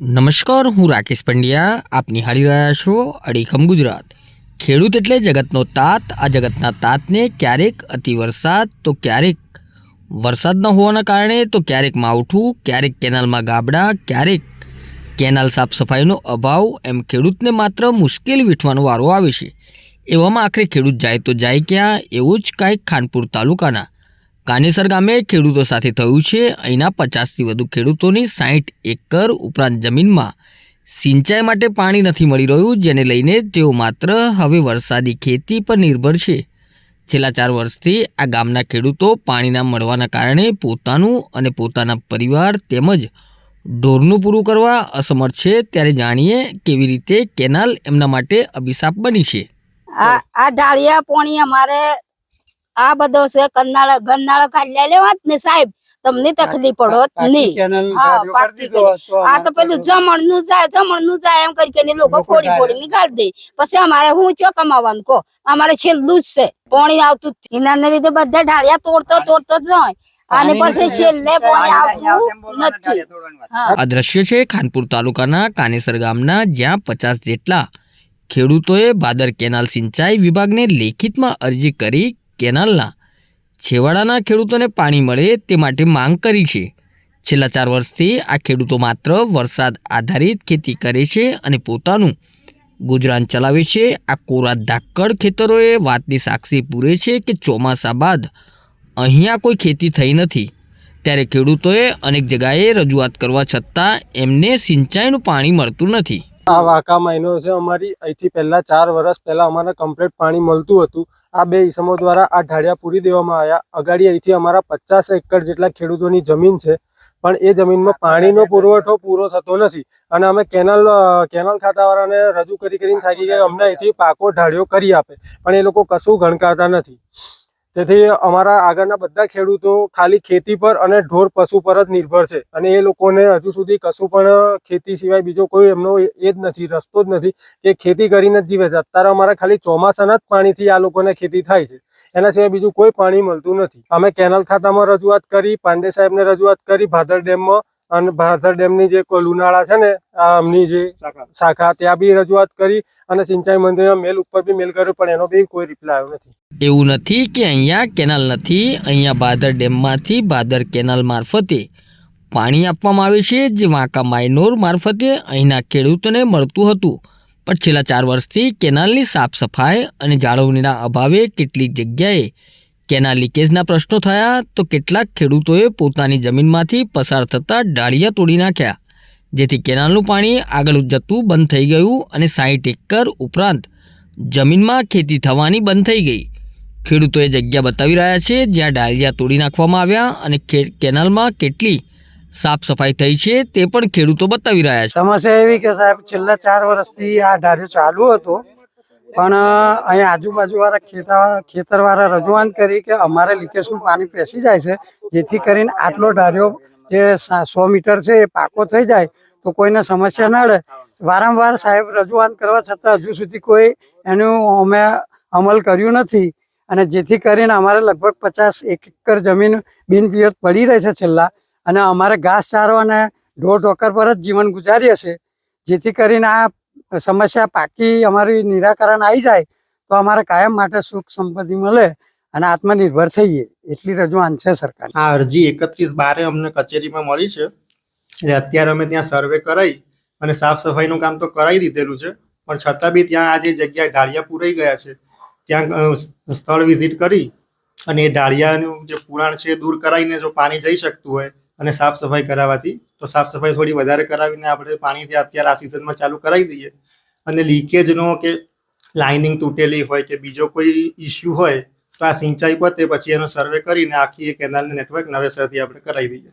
નમસ્કાર, હું રાકેશ પંડ્યા. આપ નિહાળી રહ્યા છો અડીખમ ગુજરાત. ખેડૂત એટલે જગતનો તાત. આ જગતના તાતને ક્યારેક અતિ વરસાદ, તો ક્યારેક વરસાદ ન હોવાના કારણે, તો ક્યારેક માવઠું, ક્યારેક કેનાલમાં ગાબડા, ક્યારેક કેનાલ સાફ સફાઈનો અભાવ. એમ ખેડૂતને માત્ર મુશ્કેલ વીઠવાનો વારો આવે છે. એવામાં આખરે ખેડૂત જાય તો જાય ક્યાં? એવું જ કાંઈક ખાનપુર તાલુકાના કાનેસર ગામે ખેડૂતો સાથે થયું છે. અહીંના પચાસથી વધુ ખેડૂતોની સાઠ એકર ઉપરાંત જમીનમાં સિંચાઈ માટે પાણી નથી મળી રહ્યું, જેને લઈને તેઓ માત્ર હવે વરસાદી ખેતી પર નિર્ભર છે. છેલ્લા ચાર વર્ષથી આ ગામના ખેડૂતો પાણીના મળવાના કારણે પોતાનું અને પોતાના પરિવાર તેમજ ઢોરનું પૂરું કરવા અસમર્થ છે. ત્યારે જાણીએ કેવી રીતે કેનાલ એમના માટે અભિશાપ બની છે. આ ઢાળિયા પાણી અમારે આ બધો છે કન્નાળો ગન્નાળો ખાલી લેવા જ ને સાહેબ. તમને તકલીફ પડોત નહીં. હા, પાકી આ તો પેલું જમણનું જાય જમણનું જાય એમ કરી કરીને લોકો ફોડી ફોડી નીકાળી દે. પછી અમારે હું ચો કમાવાનું કહો? અમારે છેલ્લું જ છે. પાણી આવતું. એના લીધે બધા ઢાળિયા તોડતો તોડતો જ જાય અને પછી છેલ્લે પોણી આવતું નથી. આ દ્રશ્ય છે ખાનપુર તાલુકાના કાનેસર ગામના જ્યાં પચાસ જેટલા ખેડૂતોએ ભાદર કેનાલ સિંચાઈ વિભાગને લેખિતમાં અરજી કરી કેનાલના છેવાડાના ખેડૂતોને પાણી મળે તે માટે માંગ કરી છે. છેલ્લા ચાર વર્ષથી આ ખેડૂતો માત્ર વરસાદ આધારિત ખેતી કરે છે અને પોતાનું ગુજરાન ચલાવે છે. આ કોરા ધાકડ ખેતરોએ વાતની સાક્ષી પૂરે છે કે ચોમાસા બાદ અહીંયા કોઈ ખેતી થઈ નથી. ત્યારે ખેડૂતોએ અનેક જગાએ રજૂઆત કરવા છતાં એમને સિંચાઈનું પાણી મળતું નથી. આ વાંકા મહિનો છે અમારી. અહીંથી પહેલા ચાર વર્ષ પહેલા અમારે કમ્પ્લીટ પાણી મળતું હતું. આ બે ઈસમો દ્વારા આ ઢાળિયા પૂરી દેવામાં આવ્યા. અગાડી અહીંથી અમારા પચાસ એકર જેટલા ખેડૂતોની જમીન છે. પણ એ જમીનમાં પાણીનો પુરવઠો પૂરો થતો નથી. અને અમે કેનાલ કેનાલ ખાતાવાળાને રજૂ કરી કરીને થાકી ગયા અમને અહીંથી પાકો ઢાળિયો કરી આપે. પણ એ લોકો કશું ગણકારતા નથી. તેથી અમારા આગળના બધા ખેડૂતો ખાલી ખેતી પર અને ઢોર પશુ પર જ નિર્ભર છે. અને એ લોકોને હજુ સુધી કશું પણ ખેતી સિવાય બીજો કોઈ એમનો એ જ નથી, રસ્તો જ નથી કે ખેતી કરીને જ જીવે છે. અત્યારે અમારે ખાલી ચોમાસાના જ પાણીથી આ લોકોને ખેતી થાય છે. એના સિવાય બીજું કોઈ પાણી મળતું નથી. અમે કેનાલ ખાતામાં રજૂઆત કરી, પાંડે સાહેબને રજૂઆત કરી, ભાદર ડેમમાં અને ભાદર ડેમની જે લુનાળા છે ને આમની જે શાખા. ત્યાં બી રજૂઆત કરી અને સિંચાઈ મંત્રીના મેલ ઉપર બી મેલ કર્યો પણ એનો બી કોઈ રિપ્લાય આવ્યો નથી. એવું નથી કે અહીંયા કેનાલ નથી અહીંયા ભાદર ડેમમાંથી ભાદર કેનાલ મારફતે પાણી આપવામાં આવે છે જે વાંકા માઇનોર મારફતે અહીંના ખેડૂતોને મળતું હતું. પણ છેલ્લા ચાર વર્ષથી કેનાલની સાફ સફાઈ અને જાળવણીના અભાવે કેટલીક જગ્યાએ કેનાલ લીકેજના પ્રશ્નો થયા તો કેટલાક ખેડૂતોએ પોતાની જમીનમાંથી પસાર થતા ડાળિયા તોડી નાખ્યા, જેથી કેનાલનું પાણી આગળ જતું બંધ થઈ ગયું અને સાઠ એકર ઉપરાંત જમીનમાં ખેતી થવાની બંધ થઈ ગઈ. ખેડૂતોએ જગ્યા બતાવી રહ્યા છે જ્યાં ડાળિયા તોડી નાખવામાં આવ્યા અને કેનાલમાં કેટલી સાફ સફાઈ થઈ છે તે પણ ખેડૂતો બતાવી રહ્યા છે. સમસ્યા એવી કે સાહેબ, છેલ્લા ચાર વર્ષથી આ ડાળિયો ચાલુ હતો. પણ અહીંયા આજુબાજુવાળા ખેતા, ખેતર ખેતર રજૂઆત કરી કે અમારે લીકેજનું પાણી પેસી જાય છે, જેથી કરીને આટલો ઢાર્યો જે સો મીટર છે, એ પાકો થઈ જાય, તો કોઈને સમસ્યા ના રહે વારંવાર સાહેબ રજૂઆત કરવા છતાં હજુ સુધી કોઈ એનું અમે અમલ કર્યું નથી. અને જેથી કરીને અમારે લગભગ પચાસ એક એકર જમીન બિનપિયત પડી રહી છે છેલ્લા. અને અમારે ઘાસ ચારો અને ઢોર ઢોકર પર જ જીવન ગુજારીએ છીએ. જેથી કરીને આ સમસ્યા પાકી અમારી નિરાકરણ આવી જાય, તો અમારે કાયમ માટે સુખ સંપત્તિ મળે અને આત્મનિર્ભર થઈએ, એટલી રજૂઆત છે સરકાર આ અરજી એકત્રીસ બારે અમને કચેરીમાં મળી છે. એટલે અત્યારે અમે ત્યાં સર્વે કરાવી અને સાફ સફાઈનું કામ તો કરાવી દીધેલું છે. પણ છતાં બી ત્યાં આ જે જગ્યાએ ઢાળિયા પૂરાઈ ગયા છે, ત્યાં સ્થળ વિઝિટ કરી અને એ ઢાળિયાનું જે પુરાણ છે દૂર કરાવીને જો પાણી જઈ શકતું હોય અને સાફ સફાઈ કરાવવાથી તો સાફ સફાઈ થોડી વધારે કરાવીને આપણે પાણી અત્યારે આ સિઝનમાં ચાલુ કરાવી દઈએ. અને લીકેજનો કે લાઇનિંગ તૂટેલી હોય કે બીજો કોઈ ઇસ્યુ હોય, તો આ સિંચાઈ પતે પછી એનો સર્વે કરીને આખી એ કેનાલને નેટવર્ક નવેસરથી આપણે કરાવી દઈએ.